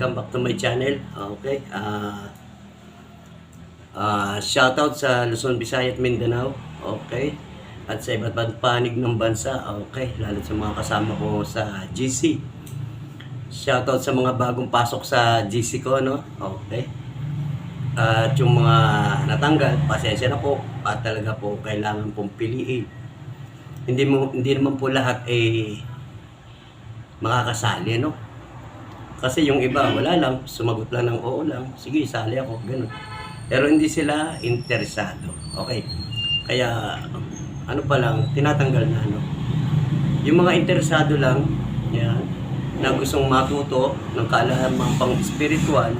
Welcome back to my channel. Okay. Ah ah shoutout sa Luzon, Visayas Mindanao. Okay. At sa iba't ibang panig ng bansa. Okay. Lalo sa mga kasama ko sa GC. Shoutout sa mga bagong pasok sa GC ko, no? Okay. At yung mga natanggal, pasensya na po. At talaga po, kailangan pong piliin. Hindi mo hindi naman po lahat eh makakasali, no? Kasi yung iba, wala lang, sumagot lang ng oo lang, sige, sali ako, ganun. Pero hindi sila interesado. Okay. Kaya, ano pa lang, tinatanggal na, no? Yung mga interesado lang, yan, na gustong matuto ng kaalaman pang spiritual,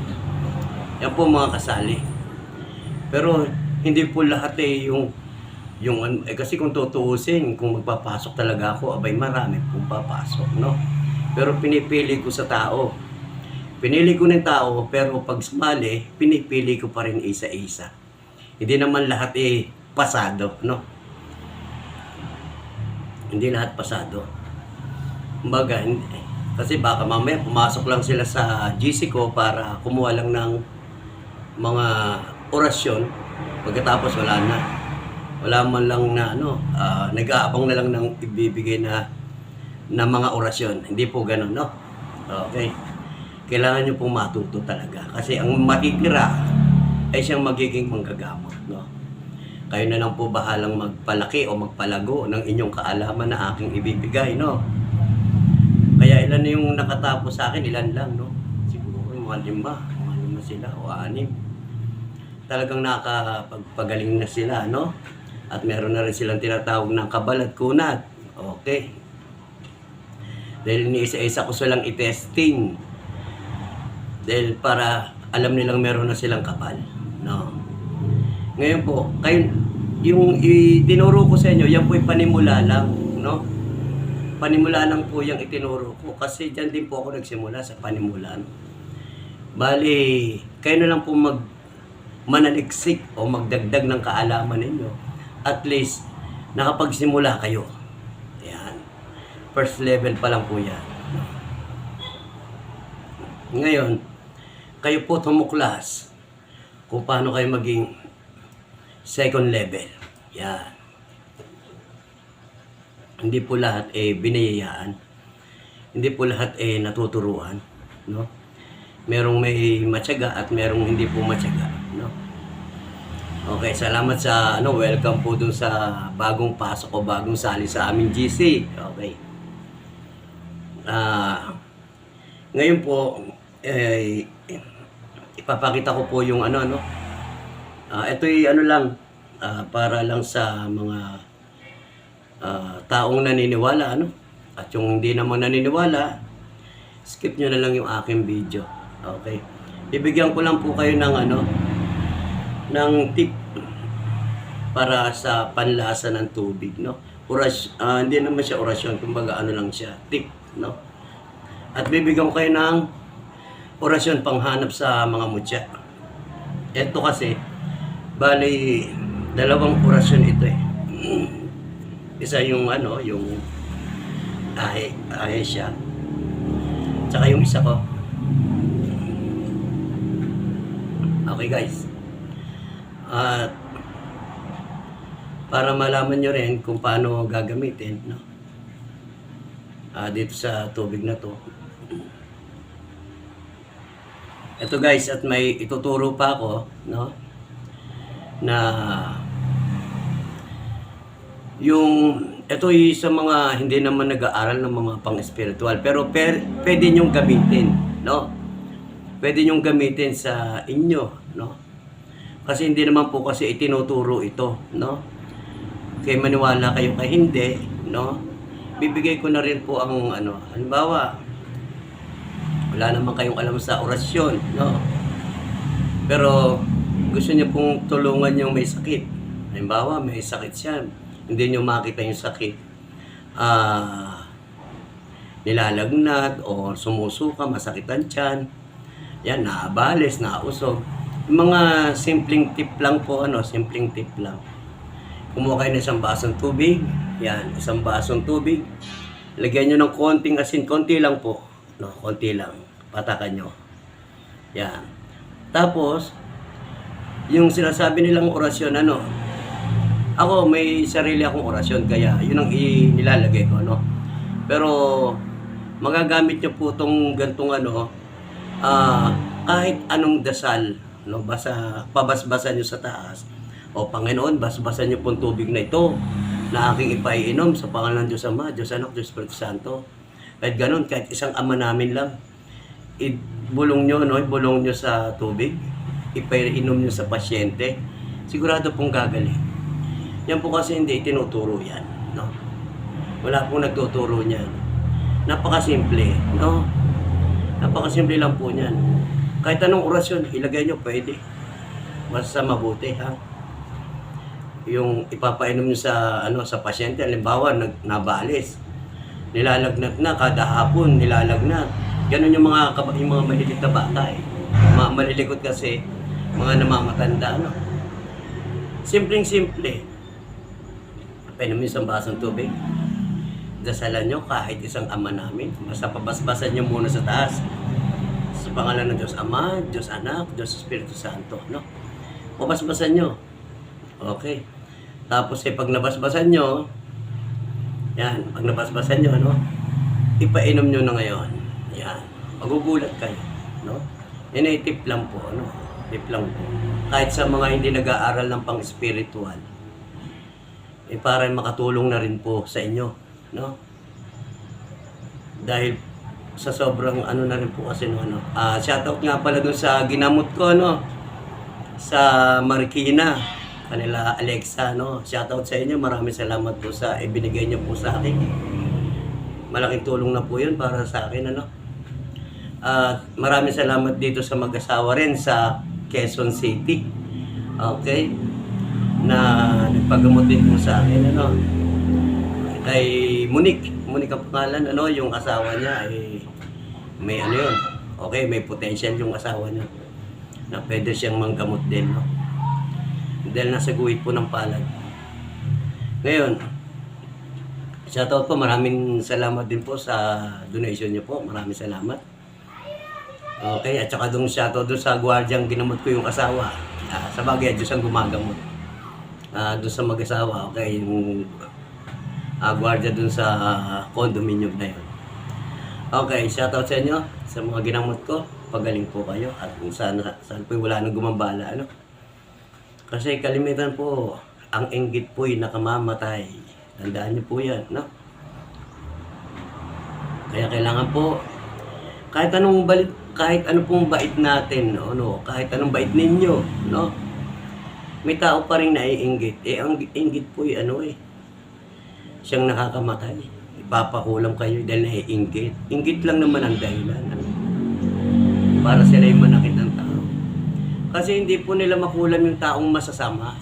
yan po mga kasali. Pero, hindi po lahat eh yung yung ano, eh kasi kung tutuusin, kung magpapasok talaga ako, abay marami pong papasok, no? Pero pinipili ko sa tao. Pinili ko ng tao, pero pag sumali, pinipili ko pa rin isa-isa. Hindi naman lahat eh pasado, no? Hindi lahat pasado. Kumbaga, kasi baka mamaya pumasok lang sila sa GC ko para kumuha lang ng mga orasyon. Pagkatapos wala na. Wala man lang na ano, ah, nag-aabang na lang ng ibibigay na na mga orasyon. Hindi po ganun, no? Okay. Kailangan nyo pong matuto talaga. Kasi ang matitira ay siyang magiging manggagamot, no? Kayo na lang po bahalang magpalaki o magpalago ng inyong kaalaman na aking ibibigay, no? Kaya ilan na yung nakatapos sa akin, ilan lang, no? Siguro mga lima, mga lima sila o anim. Talagang nakapagpagaling na sila, no? At meron na rin silang tinatawag na kabal at kunat. Okay. Dahil iniisa-isa ko silang i-testing. Dahil para alam nilang meron na silang kapal. No. Ngayon po, kayo, yung itinuro ko sa inyo, yan po yung panimula lang. No? Panimula lang po yung itinuro ko. Kasi dyan din po ako nagsimula sa panimulan. Bali, kayo na lang po mag manaliksik o magdagdag ng kaalaman ninyo. At least, nakapagsimula kayo. Yan. First level pa lang po yan. Ngayon, kayo po tumuklas kung paano kayo maging second level. Yan. Hindi po lahat eh binayayaan. Hindi po lahat eh natuturuan, no? Merong may matyaga at merong hindi po matyaga, no? Okay, salamat sa ano, welcome po dun sa bagong pasok o bagong sali sa aming GC. Okay. Ah, ngayon po eh ipapakita ko po yung ano ano. Ah, ito'y ano lang ah, para lang sa mga ah, taong naniniwala ano. At yung hindi naman naniniwala, skip nyo na lang yung aking video. Okay. Bibigyan ko lang po kayo ng ano, ng tip para sa panlasa ng tubig, no? Oras, ah, hindi naman siya orasyon, kumbaga ano lang siya, tip, no? At bibigyan ko kayo ng orasyon panghanap sa mga mutya. Ito kasi, bali, dalawang orasyon ito eh. Isa yung ano, yung ahe, ahe siya. Tsaka yung isa ko. Okay guys. At para malaman nyo rin kung paano gagamitin, no? Ah, dito sa tubig na to. Ito guys, at may ituturo pa ako, no? Na yung ito ay sa mga hindi naman nag-aaral ng mga pang-spiritual pero per, pwede nyong gamitin, no? Pwede nyong gamitin sa inyo, no? Kasi hindi naman po kasi itinuturo ito, no? Kaya maniwala kayo kay hindi, no? Bibigay ko na rin po ang ano, halimbawa, wala naman kayong alam sa orasyon, no? Pero gusto niyo pong tulungan yung may sakit. Halimbawa, may sakit siya. Hindi niyo makita yung sakit. Ah, nilalagnat o sumusuka, masakit ang tiyan. Yan, naabales, nausog. Yung mga simpleng tip lang po, ano, simpleng tip lang. Kumuha kayo ng isang basong tubig. Yan, isang basong tubig. Lagyan nyo ng konting asin, konti lang po. No, konti lang. Patakan nyo. Yan. Tapos, yung sinasabi nilang orasyon, ano, ako may sarili akong orasyon, kaya yun ang inilalagay ko, ano. Pero, magagamit nyo po itong gantong ano, ah, kahit anong dasal, no, basta pabasbasan nyo sa taas. O Panginoon, basbasan nyo pong tubig na ito na aking ipaiinom sa pangalan ng Diyos Ama, Diyos Anak, Diyos Espiritu Santo. Kahit ganun, kahit isang ama namin lang, ibulong nyo, no, ibulong nyo sa tubig, ipaiinom nyo sa pasyente, sigurado pong gagaling. Yan po kasi hindi tinuturo yan, no. Wala pong nagtuturo niyan. Napakasimple, no? Napakasimple lang po niyan. Kahit anong orasyon, ilagay nyo, pwede. Basta mabuti, ha? Yung ipapainom nyo sa, ano, sa pasyente, halimbawa, nag, nabalis. Nilalagnat na, kada hapon, nilalagnat. Ganun yung mga, yung mga malilit na bata, eh. Mga malilikot kasi, mga namamatanda, ano? Simpleng-simple. Painom isang basong tubig dasalan nyo kahit isang ama namin. Basta pabasbasan nyo muna sa taas. Sa pangalan ng Diyos Ama, Diyos Anak, Diyos Espiritu Santo. No? Pabasbasan nyo. Okay. Tapos eh, pag nabasbasan nyo, yan, pag nabasbasan nyo, ano, ipainom nyo na ngayon. Yan. Magugulat kayo. No? Yan ay tip lang po. Ano? Tip lang po. Kahit sa mga hindi nag-aaral ng pang-spiritual, eh para makatulong na rin po sa inyo no dahil sa sobrang ano na rin po kasi no ano ah shoutout nga pala dun sa ginamot ko no sa Marikina kanila Alexa no shoutout sa inyo maraming salamat po sa ibinigay niyo po sa akin malaking tulong na po yun para sa akin ano at maraming salamat dito sa mag-asawa rin sa Quezon City okay na nagpagamot din po sa akin ano kay Monique. Monique ang pangalan, ano, yung asawa niya ay may ano yun. Okay, may potential yung asawa niya. Na pwede siyang manggamot din, no? Dahil nasa guhit po ng palad. Ngayon, shoutout po, maraming salamat din po sa donation niyo po. Maraming salamat. Okay, at saka dong shoutout doon sa gwardyang ginamot ko yung asawa. Ah, sa bagay, Diyos ang gumagamot. Ah, doon sa mag-asawa, okay, yung uh, gwardiya dun sa ah, condominium na yun. Okay, shoutout sa inyo sa mga ginamot ko. Pagaling po kayo at kung sana, sana po wala nang gumambala. Ano? Kasi kalimitan po, ang inggit po'y nakamamatay. Tandaan niyo po yan, no? Kaya kailangan po, kahit anong balik, kahit ano pong bait natin, no, no, kahit anong bait ninyo, no, may tao pa rin naiinggit. Eh, ang inggit po ano eh, siyang nakakamatay. Ipapakulam kayo dahil naiinggit. Inggit lang naman ang dahilan. Ano? Para sila yung manakit ng tao. Kasi hindi po nila makulam yung taong masasama.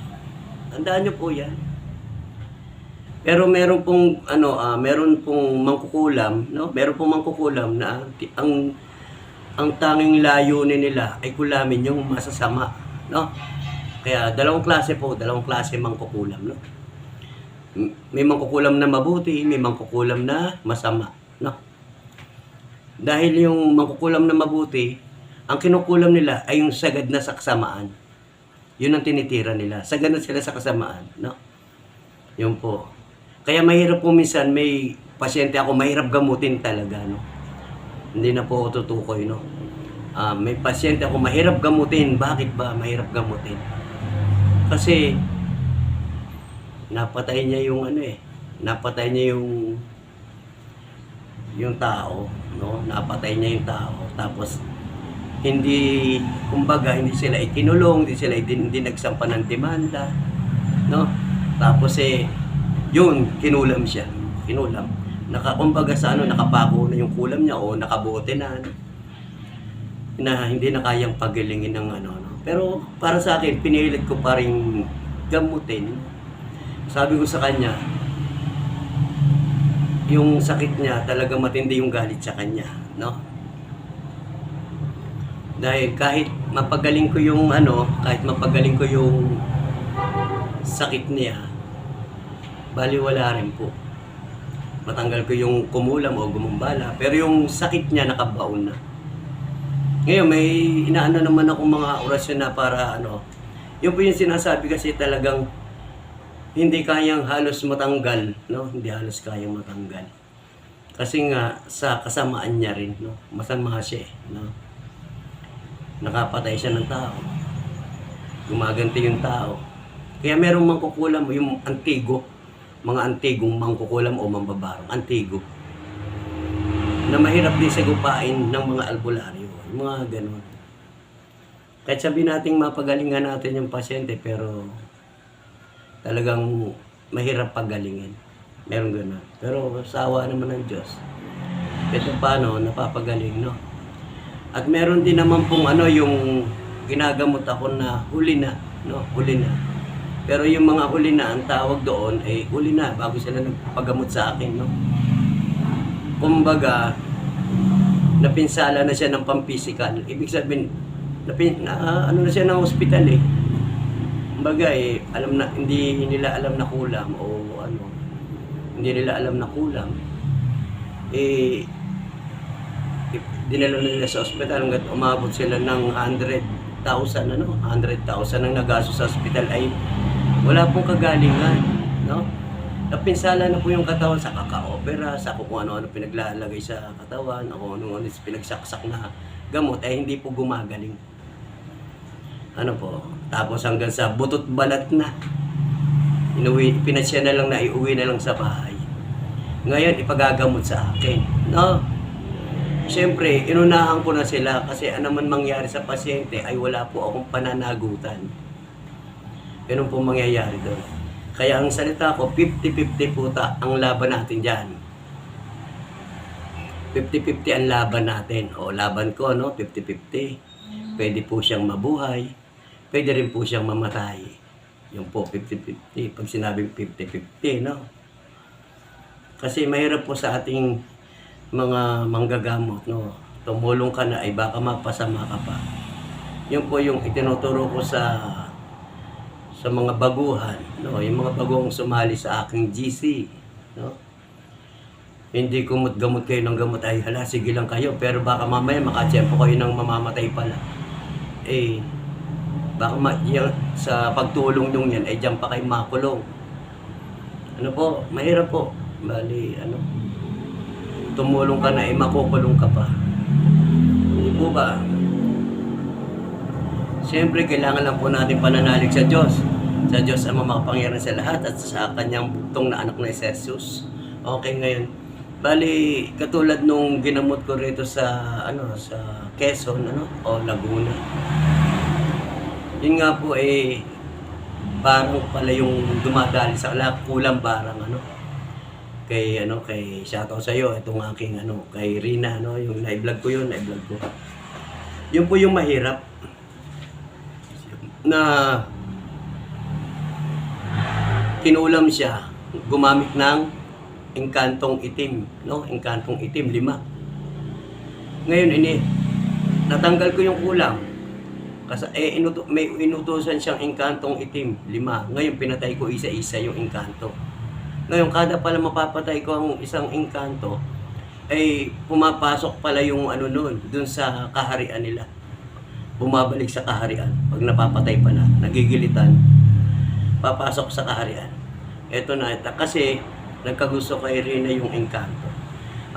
Tandaan niyo po yan. Pero meron pong ano, ah, meron pong mangkukulam, no? Meron pong mangkukulam na ang ang tanging layunin nila ay kulamin yung masasama, no? Kaya dalawang klase po, dalawang klase mangkukulam, no? may mangkukulam na mabuti, may mangkukulam na masama. No? Dahil yung mangkukulam na mabuti, ang kinukulam nila ay yung sagad na sa kasamaan. Yun ang tinitira nila. Sagad na sila sa kasamaan. No? Yun po. Kaya mahirap po minsan, may pasyente ako, mahirap gamutin talaga. No? Hindi na po ako tutukoy. No? Ah, may pasyente ako, mahirap gamutin. Bakit ba mahirap gamutin? Kasi napatay niya yung ano eh, napatay niya yung yung tao, no? Napatay niya yung tao. Tapos hindi kumbaga hindi sila ikinulong, hindi sila hindi, hindi nagsampa ng demanda, no? Tapos eh yun, kinulam siya. Kinulam. Naka kumbaga sa ano, nakapako na yung kulam niya o nakabote na ano, na hindi na kayang pagilingin ng ano, no? Pero para sa akin, pinilit ko pa rin gamutin sabi ko sa kanya, yung sakit niya, talaga matindi yung galit sa kanya, no? Dahil kahit mapagaling ko yung ano, kahit mapagaling ko yung sakit niya, baliwala rin po. Matanggal ko yung kumulam o gumumbala, pero yung sakit niya nakabaon na. Ngayon, may inaano naman ako mga orasyon na para ano, yun po yung sinasabi kasi talagang hindi kayang halos matanggal, no? Hindi halos kayang matanggal. Kasi nga, sa kasamaan niya rin, no? Masama siya, no? Nakapatay siya ng tao. Gumaganti yung tao. Kaya merong mangkukulam, yung antigo, mga antigong mangkukulam o mambabarang, antigo, na mahirap din sagupain ng mga albularyo. Yung mga ganun. Kahit sabihin natin mapagalingan natin yung pasyente, pero talagang mahirap pagalingin. Meron ganun. Pero sa awa naman ng Diyos, ito paano, napapagaling, no? At meron din naman pong ano, yung ginagamot ako na huli na, no? Huli na. Pero yung mga huli na, ang tawag doon ay huli na bago sila nagpagamot sa akin, no? Kumbaga, napinsala na siya ng pampisikal. Ibig sabihin, napin, na, ano na siya ng ospital eh. Kumbaga eh, alam na, hindi nila alam na kulam o ano, hindi nila alam na kulam. Eh, eh, dinala na nila sa ospital hanggat umabot sila ng 100,000 ano, 100,000 ang nagaso sa ospital ay wala pong kagalingan, no? Napinsala na po yung katawan sa kaka-opera, sa kung ano-ano pinaglalagay sa katawan, o ano-ano pinagsaksak na gamot, ay hindi po gumagaling. Ano po, tapos hanggang sa butot balat na. Inuwi, pinatsya na lang na iuwi na lang sa bahay. Ngayon, ipagagamot sa akin. No? Siyempre, inunahan ko na sila kasi ano man mangyari sa pasyente ay wala po akong pananagutan. Ganun po mangyayari doon. Kaya ang salita ko, 50-50 po ta ang laban natin dyan. 50-50 ang laban natin. O laban ko, no? 50-50. Pwede po siyang mabuhay. Pwede rin po siyang mamatay. Yung po, 50-50. Pag sinabing 50-50, no? Kasi mahirap po sa ating mga manggagamot, no? Tumulong ka na ay baka mapasama ka pa. Yun po yung itinuturo ko sa sa mga baguhan, no? Yung mga baguhang sumali sa aking GC, no? Hindi kumot-gamot kayo ng gamot ay hala, sige lang kayo. Pero baka mamaya makatsempo kayo ng mamamatay pala. Eh, baka ma yung, sa pagtulong nung yan, ay dyan pa kayo makulong. Ano po, mahirap po. Bali, ano, tumulong ka na, eh makukulong ka pa. Hindi po ba? Siyempre, kailangan lang po natin pananalig sa Diyos. Sa Diyos ang makapangyarihan sa lahat at sa kanyang buktong na anak na si Jesus. Okay, ngayon, Bali, katulad nung ginamot ko rito sa ano sa Quezon ano o Laguna. Yun nga po eh parang pala yung dumadali sa ala kulang barang ano. Kay ano kay shoutout sa iyo. Itong aking ano kay Rina ano. Yung na-vlog ko yun na-vlog ko. Yun po yung mahirap na kinulam siya gumamit ng engkantong itim, no? Engkantong itim, lima. Ngayon, ini, natanggal ko yung kulang. Kasi, eh, inuto, may inutusan siyang engkantong itim, lima. Ngayon, pinatay ko isa-isa yung engkanto. Ngayon, kada pala mapapatay ko ang isang engkanto, ay pumapasok pala yung ano nun, dun sa kaharian nila. Bumabalik sa kaharian. Pag napapatay pala, nagigilitan, papasok sa kaharian. Ito na, ito. kasi nagkagusto kay Rina yung engkanto.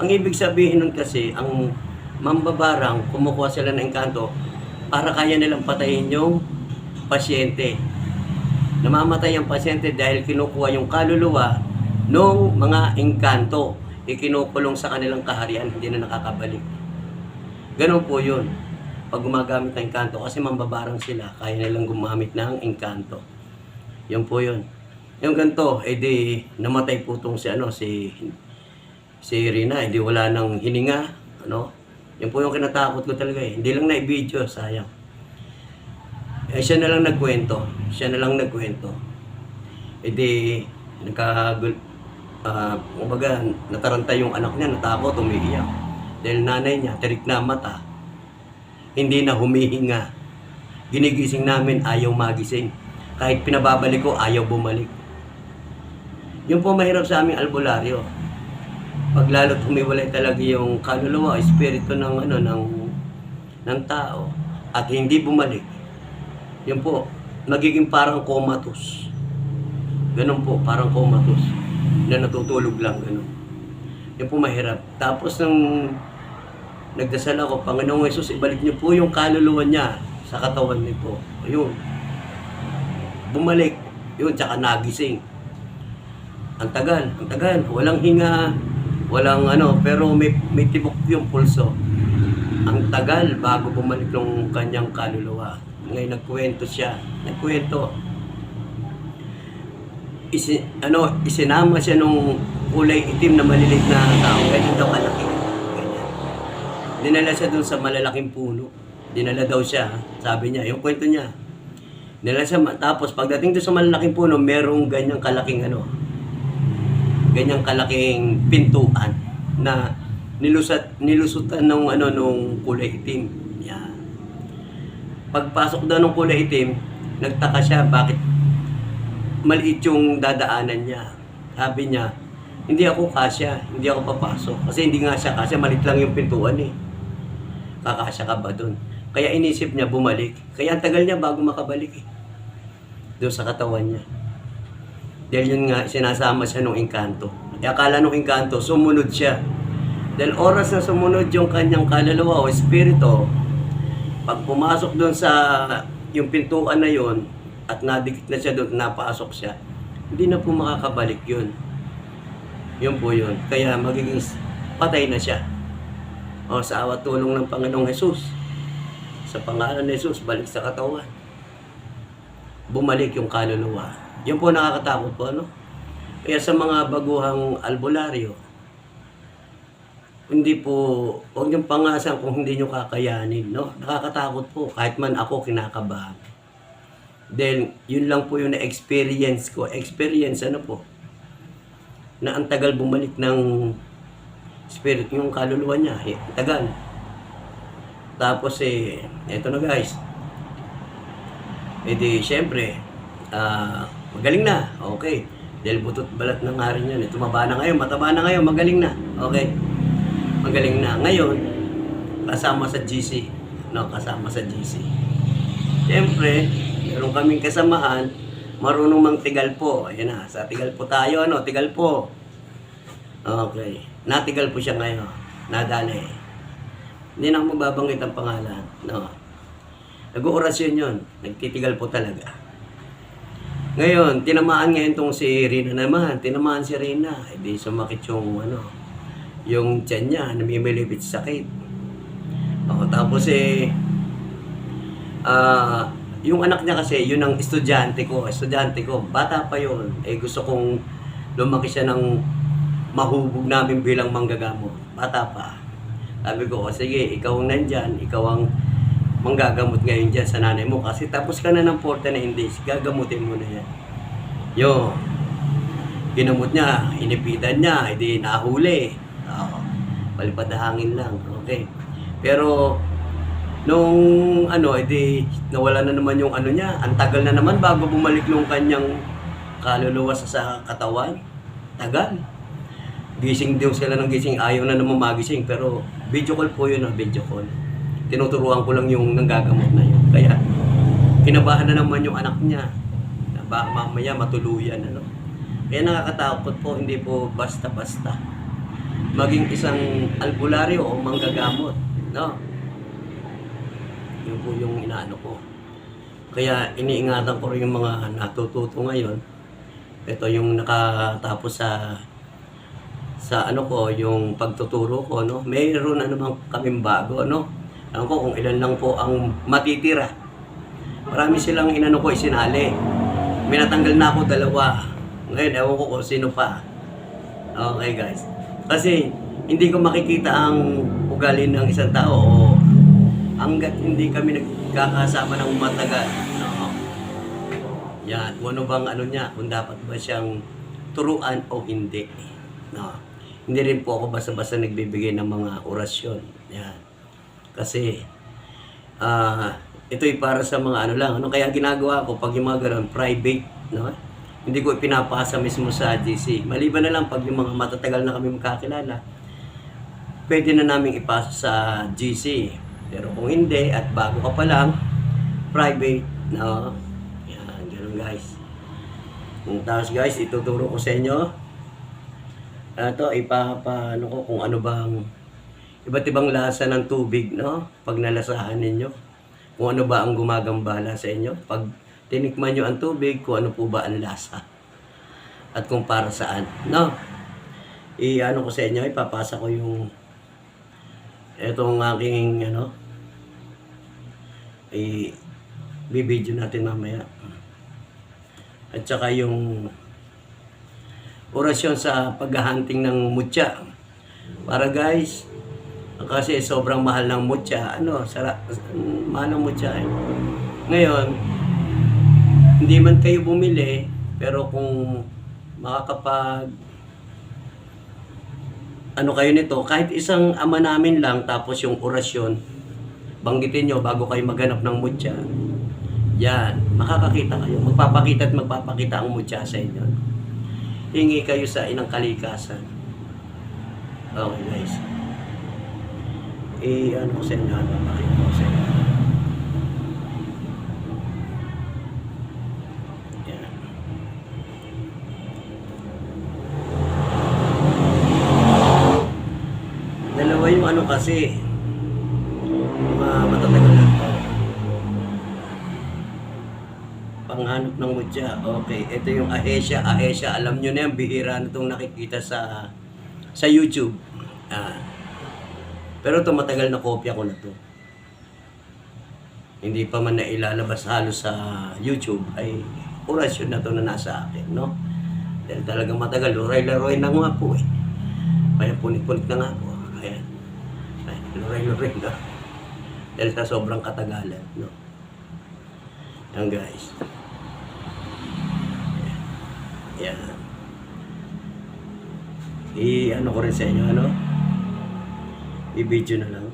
Ang ibig sabihin nun kasi, ang mambabarang, kumukuha sila ng engkanto para kaya nilang patayin yung pasyente. Namamatay ang pasyente dahil kinukuha yung kaluluwa ng mga engkanto. Ikinukulong sa kanilang kaharian, hindi na nakakabalik. Ganun po yun. Pag gumagamit ng engkanto, kasi mambabarang sila, kaya nilang gumamit ng engkanto. Yun po yun. Yung ganito, edi namatay po tong si ano si si Rina, edi wala nang hininga, ano? Yan po yung kinatakot ko talaga eh. Hindi lang na i-video, sayang. Eh, siya na lang nagkwento. Siya na lang nagkwento. Edi nagkagul ah kumbaga nataranta yung anak niya, natakot, umiiyak. Dahil nanay niya, tirik na mata, hindi na humihinga. Ginigising namin, ayaw magising. Kahit pinababalik ko, ayaw bumalik. Yun po mahirap sa aming albularyo. Pag lalo't humiwalay talaga yung kaluluwa, espiritu ng ano ng ng tao at hindi bumalik, yun po, nagiging parang comatose. Ganun po, parang comatose. Na natutulog lang, ganun. Yun po mahirap. Tapos nung nagdasal ako, Panginoong Yesus, ibalik niyo po yung kaluluwa niya sa katawan niyo po. Ayun. Bumalik. Yun, tsaka nagising. Ang tagal, ang tagal. Walang hinga, walang ano, pero may, may tibok yung pulso. Ang tagal bago bumalik yung kanyang kaluluwa. Ngayon nagkwento siya. Nagkwento. Isi, ano, isinama siya nung kulay itim na malilit na tao. Ganyan daw kalaki. Dinala siya dun sa malalaking puno. Dinala daw siya. Sabi niya, yung kwento niya. Dinala siya, tapos pagdating doon sa malalaking puno, merong ganyang kalaking ano, ganyang kalaking pintuan na nilusat nilusutan nung ano nung kulay itim. Yan. Pagpasok daw ng kulay itim, nagtaka siya bakit maliit yung dadaanan niya. Sabi niya, hindi ako kasya, hindi ako papasok. Kasi hindi nga siya kasya, malit lang yung pintuan eh. Kakasya ka ba doon? Kaya inisip niya bumalik. Kaya ang tagal niya bago makabalik eh. Doon sa katawan niya. Dahil yun nga, sinasama siya nung engkanto. Kaya akala nung engkanto, sumunod siya. Dahil oras na sumunod yung kanyang kaluluwa o espiritu, pag pumasok doon sa yung pintuan na yon at nadikit na siya doon, napasok siya, hindi na po makakabalik yun. Yun po yun. Kaya magiging patay na siya. O sa awat tulong ng Panginoong Jesus. Sa pangalan ni Jesus, balik sa katawan. Bumalik yung kaluluwa. Yun po nakakatakot po, ano? Kaya sa mga baguhang albularyo, hindi po, huwag niyong pangasan kung hindi niyo kakayanin, no? Nakakatakot po, kahit man ako kinakabahan. Then, yun lang po yung na-experience ko. Experience, ano po? Na ang tagal bumalik ng spirit, yung kaluluwa niya. Eh, tagal. Tapos eh, eto na guys. Di, syempre, ah, magaling na. Okay. Dahil butot balat ng nga rin yan. Eh, tumaba na ngayon, mataba na ngayon, magaling na. Okay. Magaling na. Ngayon, kasama sa GC. No, kasama sa GC. Siyempre, meron kaming kasamaan, marunong mang tigal po. Ayan na, sa tigal po tayo, ano, tigal po. Okay. Natigal po siya ngayon. Nadali. Hindi na mababanggit ang pangalan. No. Nag-oorasyon yun. Nagtitigal po talaga. Ngayon, tinamaan ngayon tong si Rina naman. Tinamaan si Rina. Hindi sumakit yung ano, yung tiyan niya, namimilipit sa sakit. O, tapos eh, ah, yung anak niya kasi, yun ang estudyante ko. Estudyante ko, bata pa yun. Eh, gusto kong lumaki siya ng mahubog namin bilang manggagamot. Bata pa. Sabi ko, "O, sige, ikaw ang nandyan, ikaw ang manggagamot ngayon dyan sa nanay mo. Kasi tapos ka na ng 49 days, gagamutin mo na yan. Yo, ginamot niya, inipitan niya, hindi nahuli. Oo, palipad hangin lang. Okay. Pero, nung ano, edi nawala na naman yung ano niya. Ang tagal na naman bago bumalik yung kanyang kaluluwa sa katawan. Tagal. Gising daw sila ng gising. Ayaw na naman magising. Pero video call po yun, ah, video call. Tinuturuan ko lang yung nanggagamot na yun. Kaya, kinabahan na naman yung anak niya. Na baka mamaya matuluyan. Ano? Kaya nakakatakot po, hindi po basta-basta. Maging isang albularyo o manggagamot. No? Yun po yung inaano ko. Kaya iniingatan ko rin yung mga natututo ngayon. Ito yung nakatapos sa sa ano ko, yung pagtuturo ko, no? Mayroon na naman kaming bago, no? Alam ko kung ilan lang po ang matitira. Marami silang inano ko, isinali. May natanggal na ako dalawa. Ngayon, ewan ko kung sino pa. Okay, guys. Kasi, hindi ko makikita ang ugali ng isang tao o hanggat hindi kami nagkakasama ng matagal. No? Yan, kung ano bang ano niya, kung dapat ba siyang turuan o hindi. No. Hindi rin po ako basta-basta nagbibigay ng mga orasyon. Yan. Kasi, ah, ito'y para sa mga ano lang. Ano kaya ginagawa ko pag yung mga ganun, private, no? Hindi ko ipinapasa mismo sa GC. Maliban na lang pag yung mga matatagal na kami magkakilala, pwede na namin ipasa sa GC. Pero kung hindi at bago ka pa lang, private, no? Yan, ganun guys. Tapos guys, ituturo ko sa inyo. Ito, ipapaano ko kung ano bang iba't ibang lasa ng tubig, no? Pag nalasahan ninyo. Kung ano ba ang gumagambala sa inyo. Pag tinikman nyo ang tubig, kung ano po ba ang lasa. At kung para saan, no? I-ano ko sa inyo, ipapasa ko yung etong aking, ano, i bibidyo natin mamaya. At saka yung orasyon sa paghahunting ng mutya. Para guys, kasi sobrang mahal ng mutya. Ano, sara, mahal mutya eh. Ngayon, hindi man kayo bumili, pero kung makakapag ano kayo nito, kahit isang ama namin lang, tapos yung orasyon, banggitin nyo bago kayo maghanap ng mutya. Yan, makakakita kayo. Magpapakita at magpapakita ang mutya sa inyo. Hingi kayo sa inang kalikasan. Okay guys. Eh, ano ko sa inyo, ano, makita ko sa inyo. Dalawa yung ano kasi, mga matatagal na to. Panghanap ng mutya. Okay, ito yung Ahesha. Ahesha, alam nyo na yan, bihira na itong nakikita sa sa YouTube. Ah. Pero ito matagal na kopya ko na to. Hindi pa man na ilalabas halos sa YouTube ay orasyon na to na nasa akin, no? Dahil talagang matagal, luray-laroy na nga po eh. Kaya punit-punit na nga po. Ayan. Ay, luray-luray na. Dahil sa sobrang katagalan, no? Yan guys. Yan. I-ano ko rin sa inyo, ano? I-video na lang.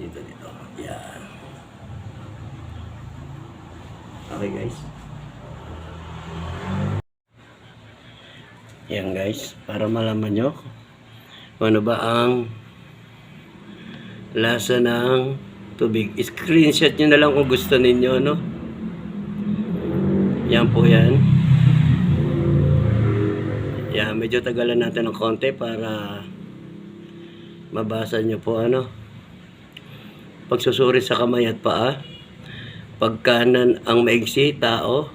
Dito, dito. Yan. Okay guys. Yan guys, para malaman nyo ano ba ang lasa ng tubig. Screenshot nyo na lang kung gusto ninyo, no? Yan po yan. Yan, medyo tagalan natin ng konti para mabasa nyo po, ano? Pagsusuri sa kamay at paa. Pagkanan ang maigsi, tao.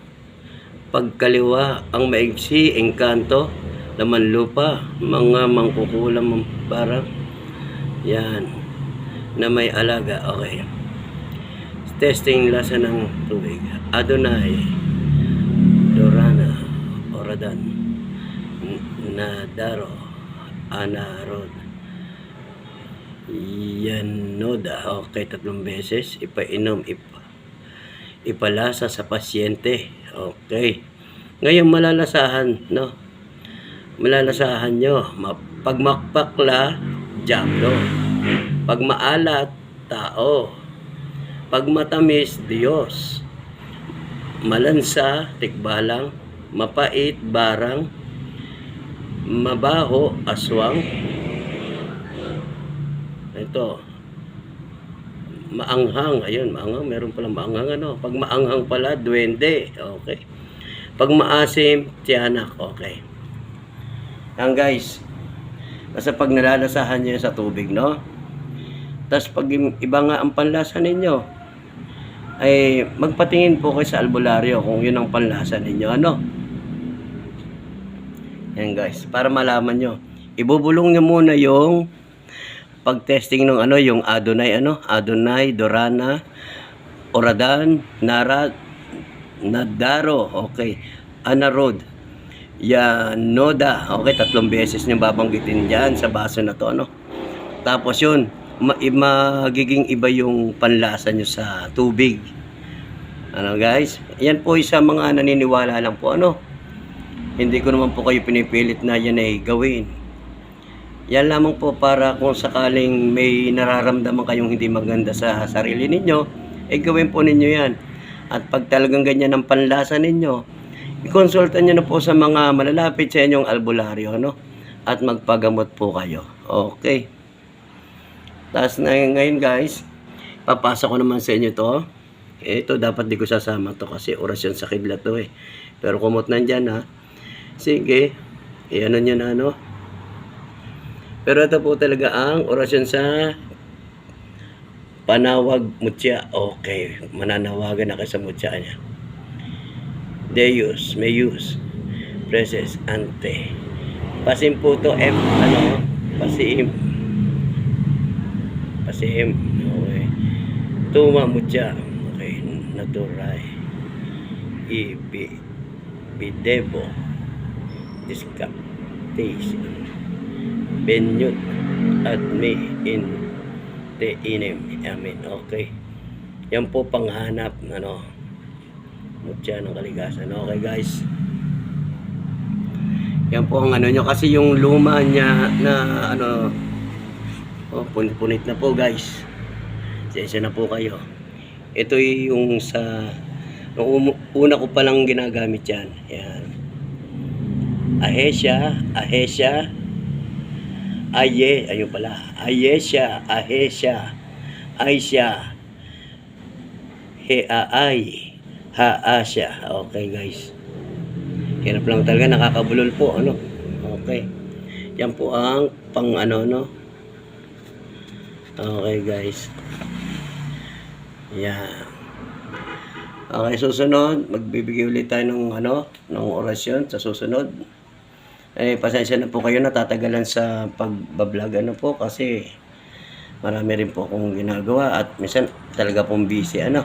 Pagkaliwa ang maigsi, engkanto. Laman lupa, mga mangkukulam parang. Yan. Na may alaga. Okay. Testing lasa ng tubig. Adonai. Dorana. Oradan. N- Nadaro. Anarod. Yanoda. Okay, tatlong beses. Ipainom. Ipa, ipalasa sa pasyente. Okay. Ngayon malalasahan, no? Malalasahan nyo. Pag makpakla, diablo. Pag maalat, tao. Pag matamis, Diyos. Malansa, tikbalang. Mapait, barang. Mabaho, aswang. Ito. Maanghang. Ayun, maanghang. Meron palang maanghang ano. Pag maanghang pala, duwende. Okay. Pag maasim, tiyanak. Okay. Yan guys. Kasi pag nalalasahan yan sa tubig, no? Tapos pag iba nga ang panlasa ninyo, ay magpatingin po kayo sa albularyo kung yun ang panlasa ninyo. Ano? Yan guys. Para malaman nyo. Ibubulong nyo muna yung pag-testing ng ano, yung Adonai, ano? Adonai, Dorana, Oradan, Narad, Nadaro, okay. Anarod, Yanoda, okay, tatlong beses niyo babanggitin dyan sa baso na to, ano. Tapos yun, ma- magiging iba yung panlasa nyo sa tubig. Ano guys? Yan po isa mga naniniwala lang po, ano. Hindi ko naman po kayo pinipilit na yan ay gawin. Yan lamang po para kung sakaling may nararamdaman kayong hindi maganda sa sarili ninyo, eh gawin po ninyo yan. At pag talagang ganyan ang panlasa ninyo, i-consulta nyo na po sa mga malalapit sa inyong albularyo, no? At magpagamot po kayo. Okay. Tapos na ngayon guys, papasa ko naman sa inyo to. Ito dapat di ko sasama to kasi orasyon sa kibla to eh. Pero kumot nandyan ha. Sige, iano nyo na ano. Pero ito po talaga ang orasyon sa panawag mutya. Okay, mananawagan na kayo sa mutya niya. Deus, Meus, Preses, Ante. Pasim po to M, ano, pasim. Pasim, okay. Tuma mutya, okay, naturay. Ibi, bidebo, discaptation, benyut, at me in te inem, amen, okay. Yan po panghanap, ano, mutya ng kaligasan. Okay guys. Yan po ang ano nyo. Kasi yung luma niya na ano. Oh, punit-punit na po guys. Sensya na po kayo. Ito yung sa una ko palang ginagamit yan. Yan. Ahesya, Ahesya, Aye, ayun pala. Ayesya, Ahesya, Aisha, Heaay, Haasya. Okay guys. Hirap lang talaga, nakakabulol po, ano. Okay. Yan po ang pang ano, no. Okay guys. Yan. Okay, susunod, magbibigay ulit tayo ng ano, ng orasyon sa susunod. Eh, pasensya na po kayo natatagalan sa pagbablog ano po kasi marami rin po akong ginagawa at minsan talaga pong busy ano.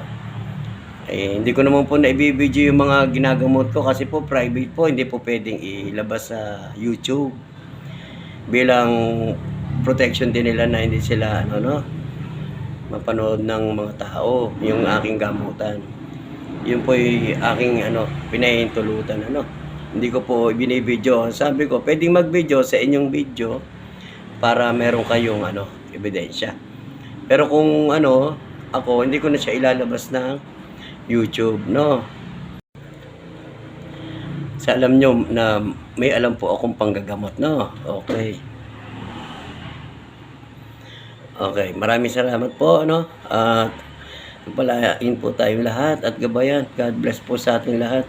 Eh, hindi ko naman po na ibibideo yung mga ginagamot ko kasi po private po, hindi po pwedeng ilabas sa YouTube bilang protection din nila na hindi sila ano no mapanood ng mga tao yung aking gamutan. Yun po yung aking ano pinahintulutan ano. Hindi ko po binibideo. Sabi ko, pwedeng mag-video sa inyong video para meron kayong ano ebidensya. Pero kung ano, ako hindi ko na siya ilalabas ng YouTube, no? Sa alam nyo na may alam po akong panggagamot, no? Okay. Okay, maraming salamat po, no? At palain po tayong lahat at gabayan. God bless po sa ating lahat.